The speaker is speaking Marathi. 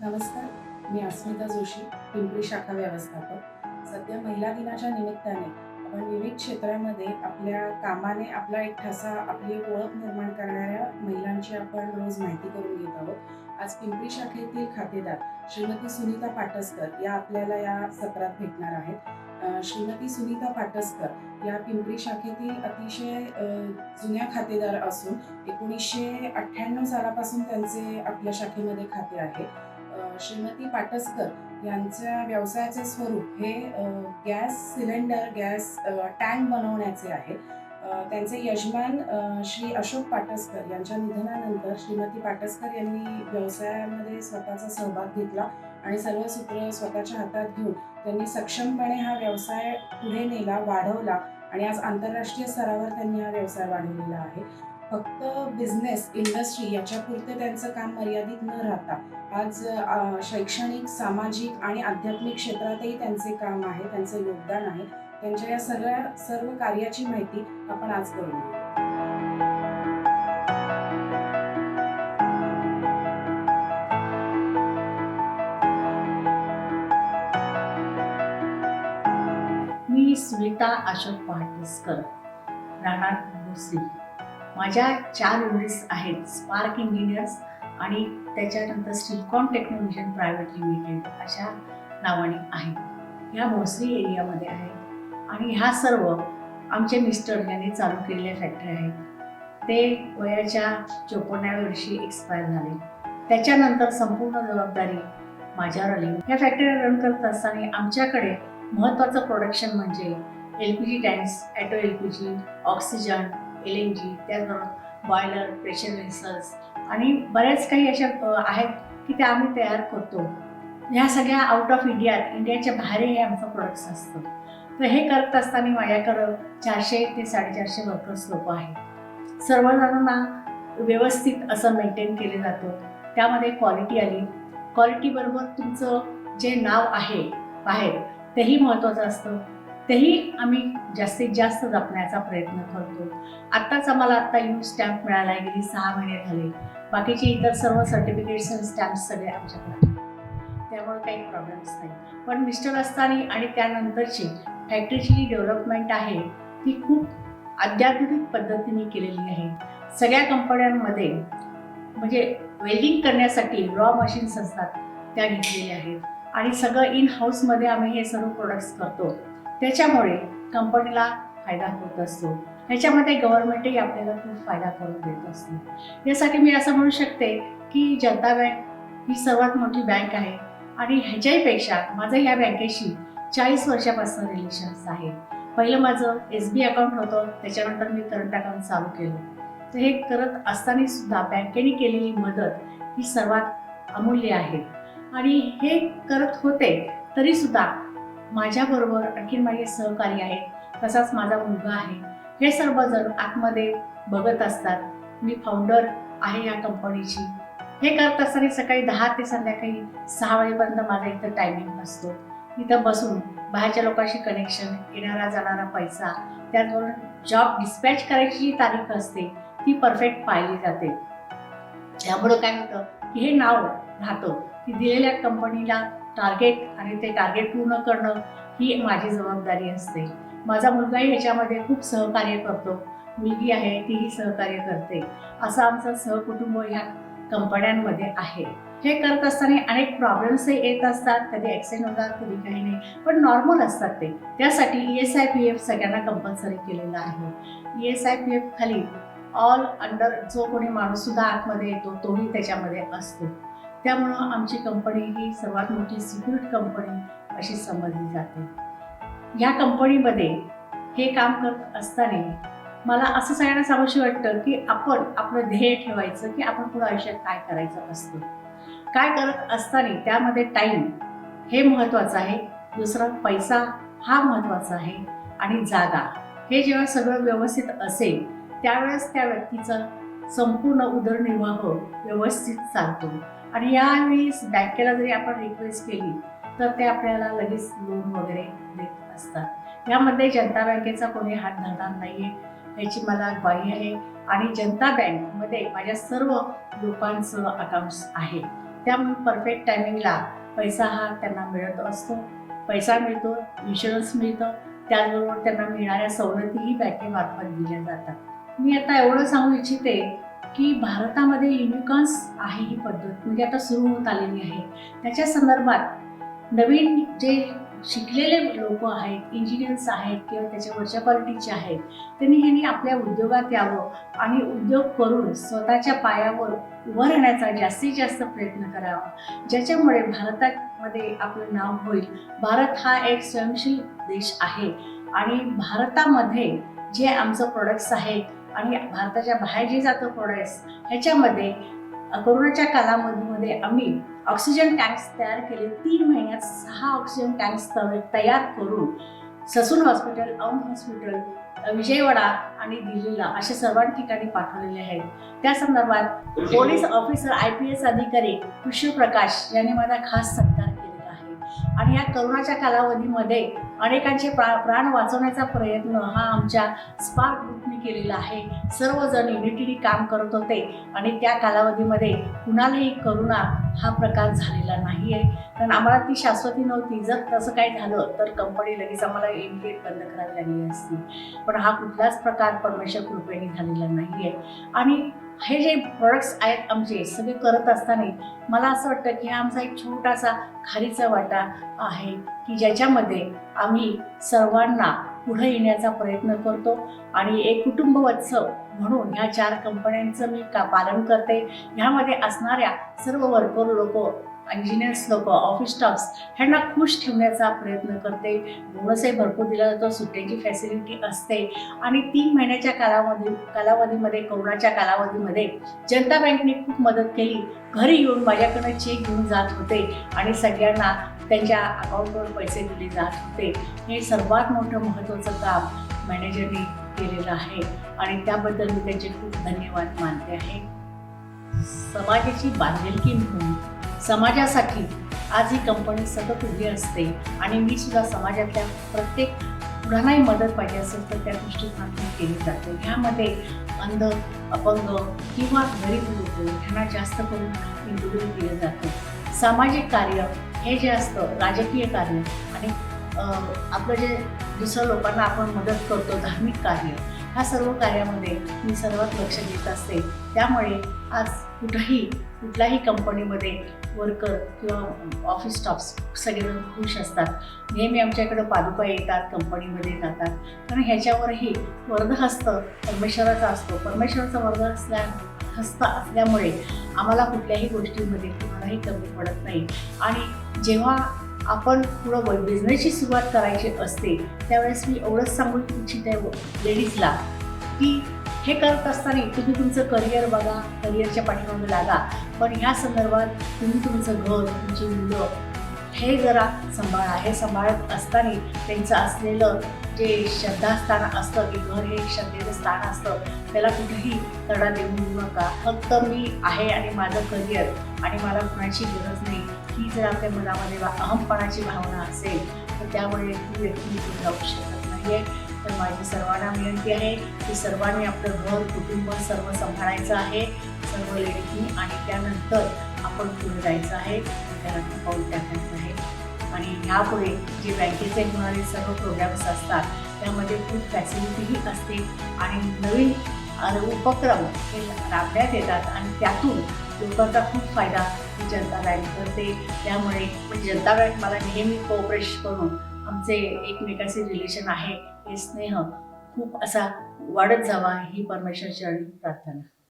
नमस्कार मी अस्मिता जोशी पिंपरी शाखा व्यवस्थापक. सध्या महिला दिनाच्या निमित्ताने आपण विविध क्षेत्रामध्ये आपल्या कामाने आपला एक ठसा आपली ओळख निर्माण करणाऱ्या महिलांची आपण रोज माहिती करून घेत आहोत. आज पिंपरी शाखेतील खातेदार श्रीमती सुनीता पाटसकर या आपल्याला या सत्रात भेटणार आहेत. श्रीमती सुनीता पाटसकर या पिंपरी शाखेतील अतिशय जुन्या खातेदार असून एकोणीसशे अठ्ठ्याण्णव सालापासून त्यांचे आपल्या शाखेमध्ये खाते आहे. श्रीमती पाटसकर यांच्या व्यवसायाचे स्वरूप हे गॅस सिलेंडर गॅस टँक बनवण्याचे आहे. त्यांचे यजमान श्री अशोक पाटसकर यांच्या निधनानंतर श्रीमती पाटसकर यांनी व्यवसायामध्ये स्वतःचा सहभाग घेतला आणि सर्व सूत्र स्वतःच्या हातात घेऊन त्यांनी सक्षमपणे हा व्यवसाय पुढे नेला वाढवला आणि आज आंतरराष्ट्रीय स्तरावर त्यांनी हा व्यवसाय वाढवलेला आहे. फक्त बिझनेस इंडस्ट्री याच्यापुरतं त्यांचं काम मर्यादित न राहता. आज शैक्षणिक सामाजिक आणि आध्यात्मिक क्षेत्रातही त्यांचे काम आहे त्यांचं योगदान आहे. त्यांच्या या सगळ्या सर्व कार्याची माहिती आपण आज करून मी स्मिता अशोक पाटसकर राहणार सिंह माझ्या चार युनिट्स आहेत स्पार्क इंजिनियर्स आणि त्याच्यानंतर स्टिलकॉन टेक्नोलॉजी प्रायव्हेट लिमिटेड अशा नावाने आहेत. ह्या भोसरी एरियामध्ये आहेत. आणि ह्या सर्व आमचे मिस्टर यांनी चालू केलेल्या फॅक्टरी आहेत. ते वयाच्या चोपन्नाव्या वर्षी एक्सपायर झाले. त्याच्यानंतर संपूर्ण जबाबदारी माझ्यावर आली. ह्या फॅक्टरी रन करत असताना आमच्याकडे महत्त्वाचं प्रोडक्शन म्हणजे L P G tanks auto L P G oxygen L N G त्याचबरोबर बॉयलर प्रेशर वेसल्स आणि बऱ्याच काही अशा आहेत की त्या आम्ही तयार करतो. ह्या सगळ्या आउट ऑफ इंडियात इंडियाच्या बाहेरही आमचं प्रोडक्ट्स असतं. तर हे करत असताना माझ्याकडं चारशे ते साडेचारशे वर्कर्स लोक आहेत. सर्वजणांना व्यवस्थित असं मेंटेन केलं जातं. त्यामध्ये क्वालिटी आली. क्वालिटीबरोबर तुमचं जे नाव आहे बाहेर तेही महत्त्वाचं असतं. तेही आम्ही जास्तीत जास्त जपण्याचा प्रयत्न करतो. आत्ताच आम्हाला आत्ता यू स्टॅम्प मिळाला आहे गेली सहा महिने झाले. बाकीचे इतर सर्व सर्टिफिकेट्स आणि स्टॅम्प्स सगळे आमच्याकडे त्यामुळे काही प्रॉब्लेम्स नाही. पण मिस्टर असतानी आणि त्यानंतरची फॅक्टरीची जी डेव्हलपमेंट आहे ती खूप अत्याधुनिक पद्धतीने केलेली आहे. सगळ्या कंपन्यांमध्ये म्हणजे वेल्डिंग करण्यासाठी रॉ मशीन्स असतात त्या घेतलेल्या आहेत. आणि सगळं इन हाऊसमध्ये आम्ही हे सर्व प्रोडक्ट्स करतो. त्याच्यामुळे कंपनीला फायदा होत असतो. ह्याच्यामध्ये गव्हर्नमेंटही आपल्याला खूप फायदा करून देत असते. यासाठी मी असं म्हणू शकते की जनता बँक ही सर्वात मोठी बँक आहे आणि ह्याच्याहीपेक्षा माझं ह्या बँकेशी चाळीस वर्षापासून रिलेशन्स आहे. पहिलं माझं एस बी अकाउंट होतं त्याच्यानंतर मी करंट अकाउंट चालू केलं. तर हे करत असताना सुद्धा बँकेने केलेली मदत ही सर्वात अमूल्य आहे. आणि हे करत होते तरीसुद्धा माझ्याबरोबर आणखीन माझे सहकारी आहेत तसाच माझा मुलगा आहे. हे सर्वजण आतमध्ये बघत असतात मी फाउंडर आहे या कंपनीची हे करत असताना सकाळी दहा ते संध्याकाळी सहा वाजेपर्यंत माझा इथं टायमिंग असतो. इथं बसून बाहेरच्या लोकांशी कनेक्शन येणारा जाणारा पैसा त्याचबरोबर जॉब डिस्पॅच करायची जी तारीख असते ती परफेक्ट पाहिली जाते. त्यामुळं काय होतं की हे नाव राहतं की दिलेल्या कंपनीला टार्गेट आणि ते टार्गेट पूर्ण करणं ही माझी जबाबदारी असते. माझा मुलगाही ह्याच्यामध्ये खूप सहकार्य करतो. मुलगी आहे तीही सहकार्य करते. असं आमचं सहकुटुंब ह्या कंपन्यांमध्ये आहे. हे करत असताना अनेक प्रॉब्लेम्सही येत असतात. कधी ॲक्सिडेंट होतात कधी काही नाही. पण नॉर्मल असतात ते. त्यासाठी E S I P F सगळ्यांना कंपल्सरी केलेलं आहे. E S I P F खाली ऑल अंडर जो कोणी माणूससुद्धा आतमध्ये येतो तोही त्याच्यामध्ये असतो. त्यामुळं आमची कंपनी ही सर्वात मोठी सिक्युरिट कंपनी अशी समजली जाते. ह्या कंपनीमध्ये हे काम करत असताना मला असं सांगण्यास आवश्यक वाटतं की आपण आपलं ध्येय ठेवायचं की आपण पुढं आयुष्यात काय करायचं असतं. काय करत असताना त्यामध्ये टाईम हे महत्त्वाचं आहे. दुसरा पैसा हा महत्त्वाचा आहे. आणि जागा हे जेव्हा सगळं व्यवस्थित असेल त्यावेळेस त्या व्यक्तीचं संपूर्ण उदरनिर्वाह व्यवस्थित चालतो. आणि यावेळेस बँकेला जरी आपण रिक्वेस्ट केली तर ते आपल्याला लगेच लोन वगैरे देत असतात. यामध्ये जनता बँकेचा कोणी हात धरणार नाही आहे याची मला ग्वाही आहे. आणि जनता बँकमध्ये माझ्या सर्व लोकांचं अकाउंट्स आहे. त्यामुळे परफेक्ट टायमिंगला पैसा हा त्यांना मिळत असतो. पैसा मिळतो इन्शुरन्स मिळतं. त्याचबरोबर त्यांना मिळणाऱ्या सवलतीही बँकेमार्फत दिल्या जातात. मी आता एवढं सांगू इच्छिते की भारतामध्ये युनिकॉन्स आहे ही पद्धत. म्हणजे आता सुरू होत आलेली आहे. त्याच्या संदर्भात नवीन जे शिकलेले लोक आहेत इंजिनियर्स आहेत किंवा त्याच्यावरच्या क्वालिटीचे आहेत त्यांनी ह्यांनी आपल्या उद्योगात यावं आणि उद्योग करून स्वतःच्या पायावर उभं राहण्याचा जास्तीत जास्त प्रयत्न करावा. ज्याच्यामुळे भारतामध्ये आपलं नाव होईल. भारत हा एक स्वयंशील देश आहे. आणि भारतामध्ये जे आमचं प्रोडक्ट्स आहेत आणि भारताच्या बाहेर जे जातं प्रोडक्ट्स ह्याच्यामध्ये कोरोनाच्या कालावधीमध्ये आम्ही ऑक्सिजन टँक्स तयार केले. तीन महिन्यात सहा ऑक्सिजन टँक्स तयार करून ससून हॉस्पिटल औंध हॉस्पिटल विजयवाडा आणि दिल्लीला अशा सर्व ठिकाणी पाठवलेले आहेत. त्या संदर्भात police officer I P S अधिकारी कृष्णप्रकाश यांनी माझा खास आणि या करोनाच्या कालावधीमध्ये अनेकांचे प्रा प्राण वाचवण्याचा प्रयत्न हा आमच्या स्पार्क ग्रुपने केलेला आहे. सर्वजण युनिटीने काम करत होते आणि त्या कालावधीमध्ये कुणालाही करोना हा प्रकार झालेला नाही आहे कारण आम्हाला ती शाश्वती नव्हती. जर तसं काही झालं तर कंपनी लगेच आम्हाला इमिडिएट बंद करावी लागली असती. पण हा कुठलाच प्रकार परमेश्वर कृपेने झालेला नाही आहे आणि हे जे प्रोडक्ट्स आहेत आमचे सगळे करत असताना मला असं वाटतं की हा आमचा एक छोटासा खारीचा वाटा आहे की ज्याच्यामध्ये आम्ही सर्वांना पुढे येण्याचा प्रयत्न करतो आणि एक कुटुंबवत्सव म्हणून ह्या चार कंपन्यांचं मी का पालन करते ह्यामध्ये असणाऱ्या सर्व वर्कर लोक इंजिनियर्स लोक ऑफिस स्टाफ्स ह्यांना खुश ठेवण्याचा प्रयत्न करते. बोनसही भरपूर दिला जातो सुट्ट्याची फॅसिलिटी असते. आणि तीन महिन्याच्या कालावधी कालावधीमध्ये कोरोनाच्या कालावधीमध्ये जनता बँकने खूप मदत केली. घरी येऊन माझ्याकडे चेक घेऊन जात होते आणि सगळ्यांना त्यांच्या अकाउंटवर पैसे दिले जात होते. हे सर्वात मोठं महत्त्वाचं काम मॅनेजरने केलेलं आहे. आणि त्याबद्दल मी त्यांचे खूप धन्यवाद मानते आहे. समाजाची बांधिलकी म्हणून समाजासाठी आज ही कंपनी सतत उभी असते आणि मी सुद्धा समाजातल्या प्रत्येक कुणालाही मदत पाहिजे असेल तर त्या दृष्टिकोनातून केली जाते. ह्यामध्ये अंध अपंग किंवा गरीब लोक ह्यांना जास्त करून इंक्लूड केलं जातं. सामाजिक कार्य हे जे असतं राजकीय कार्य आणि आपलं जे दुसऱ्या लोकांना आपण मदत करतो धार्मिक कार्य ह्या सर्व कार्यामध्ये मी सर्वात लक्ष देत असते. त्यामुळे आज कुठंही कुठल्याही कंपनीमध्ये वर्कर किंवा ऑफिस स्टाफ्स सगळेजण खुश असतात. नेहमी आमच्याकडं पादुका येतात कंपनीमध्ये जातात. कारण ह्याच्यावरही वर्धहस्त परमेश्वराचा असतो. परमेश्वराचा वर्ध असल्या हस्त असल्यामुळे आम्हाला कुठल्याही गोष्टीमध्ये कुणालाही कमी पडत नाही. आणि जेव्हा आपण पुढं बिझनेसची सुरुवात करायची असते त्यावेळेस मी एवढंच सांगू इच्छिते लेडीजला की हे करत असताना तुम्ही तुमचं करिअर बघा करिअरच्या पाठीमागे लागा. पण ह्या संदर्भात तुम्ही तुमचं घर तुमची मुलं हे जरा सांभाळा. हे सांभाळत असताना त्यांचं असलेलं जे श्रद्धास्थान असतं की घर हे एक श्रद्धेचं स्थान असतं त्याला कुठेही तडा देऊ नका. फक्त मी आहे आणि माझं करिअर आणि मला कुणाची गरज नाही ही जर आपल्या मनामध्ये अहमपणाची भावना असेल तर त्यामुळे ती व्यक्ती निघून जाऊ शकत नाही आहे तर माझी सर्वांना विनंती आहे की सर्वांनी आपलं घर कुटुंब सर्व सांभाळायचं आहे. सर्व लेडीजनी आणि त्यानंतर आपण पुढे जायचं आहे. त्यानंतर पाऊल टाकायचं आहे. आणि ह्यापुढे जे बँकेचे होणारे सर्व प्रोग्राम्स असतात त्यामध्ये खूप फॅसिलिटीही असते. आणि नवीन उपक्रम हे राबण्यात येतात आणि त्यातून लोकांचा खूप फायदा ही जनता बँक करते. त्यामुळे जनता बँक मला नेहमी कोऑपरेशन करून आमचे एकमेकाचे रिलेशन आहे. हे स्नेह खूप असा वाढत जावा ही परमेश्वरची प्रार्थना.